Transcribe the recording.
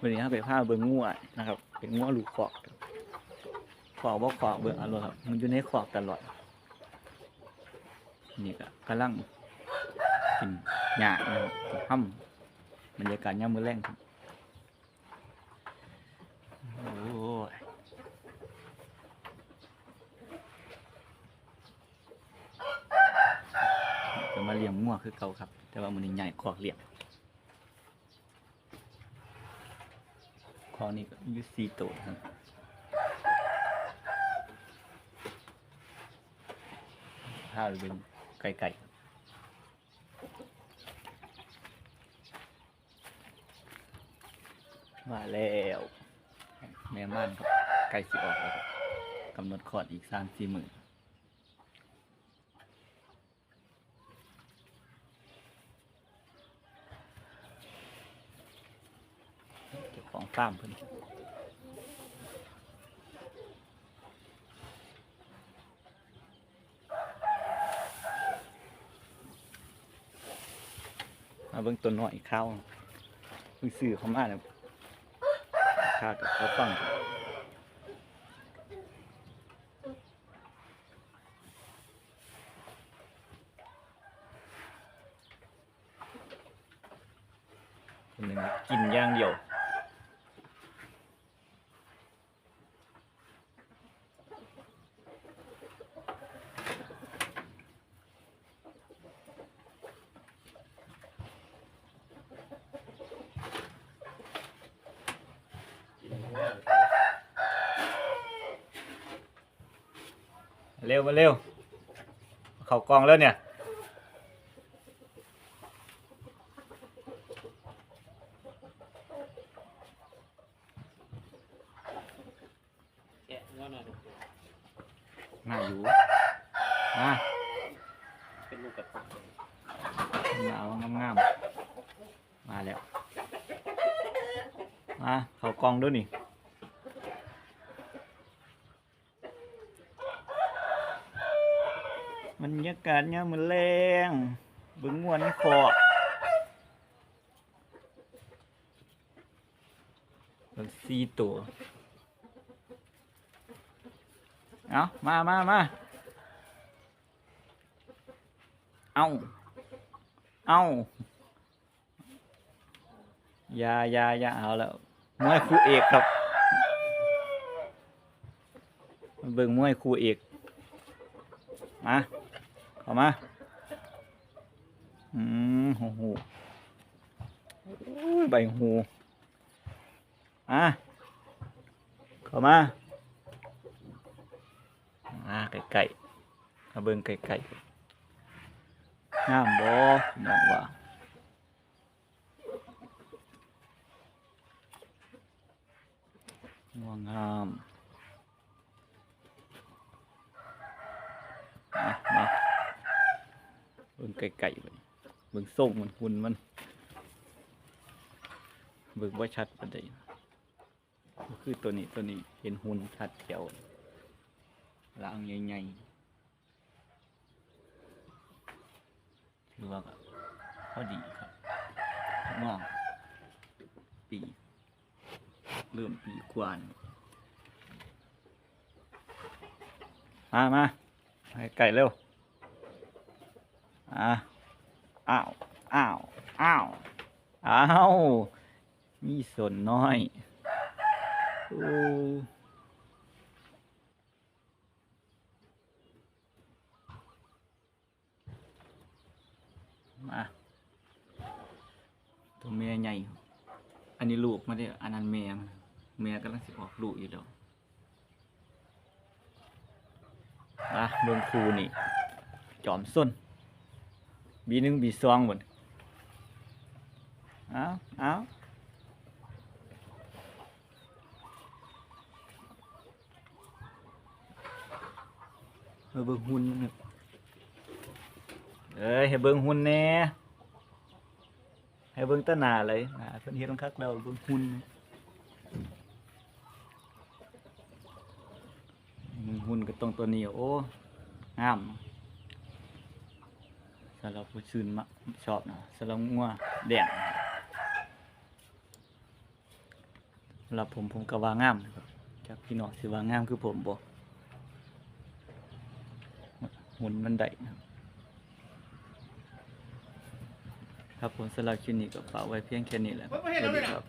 วันนี้ครับไปพาเบิ่งงัวนะครับเป็นงัวลูกขอกขอกบ่ขอกเบิ่งอารมณ์ครับ มันอยู่ในขอกตลอด นี่ก็กำลังกินหญ้านะครับห้ำบรรยากาศยามมือแรงครับโอ้ยจะมาเลี้ยงงัวคือเก่าครับ แต่ว่ามันใหญ่ขอกเลี้ยง อนี้ก็อยูซีโตวครับถ้าเป็นไก่ไก่มาแล้วแม่ม่านครับไก่สิออกแล้วครับกำหนดคลอดอีกสามสี่หมื่นเก็บ ของฟาร์มเพิ่นมาเบิ่งตัวหน้อยข้าวเพิ่งซื้อเขามาเนี่ยข้าวกับข้าวฟังคนหนึ่งกินอย่างเดียว เร็วมาเร็ว เขากองแล้วเนี่ย น่าอยู่มาเป็นลูกกับตักหนาวงามๆมาแล้ว มา เขากองด้วยนี่ บรรยากาศเนี่ยามมือแรงเบึงมวนคอมันสี่ตัว เอามามามาเอาเอาอย่าอย่าอย่าเอาแล้วมวยครูเอกครับมาเบิ่งมวยครูเอก มา เข้ามา อืมหูหูโอ้ยใบหูอะเข้ามา อ่าไก่ๆมาเบิ่งไก่ๆงามบ่น้องว่าง่วงงามอะมา เบิ่งไก่ๆไปเบิ่งส่งมันหุ่นมัน เบิ่งว่าชัดปานใดคือตัวนี้ตัวนี้เห็นหุ่นชัดเจียวลางใหญ่ๆถือว่าก็พอดีครับงอกปีเริ่มปีกว่านมามาไก่เร็ว อะอ้าวอ้าวอ้าวอ้าวมีส่วนน้อยโอ้มาตัวเมียใหญ่ อันนี้ลูกไม่ได้อันนั้นเมียมันเมียกำลังสิออกลูกอยู่แล้วอะเบิ่งครูนี่ จอมส้น บีหนึ่งบีสองหมดเอาเอาให้เบิ่งหุ่นมันครับเอ้ยให้เบิ่งหุ่นแน่ให้เบิ่งตาหน้าเลยอ่าเพิ่นเฮ็ดต้องคักแล้วเบิ่งหุ่นหุ่นก็ต้องตัวนี้โอ้งามำหรับผู้ชื่นมักชอบนะสำหรับงัวแดงสำหรับผมผมก็ว่างามจากพี่น้องสิว่างามคือผมบ่หุ่นมันได้นะครับผมสำหรับคลิปนี้ก็ฝากไว้เพียงแค่นี้แหละสวัสดีครับ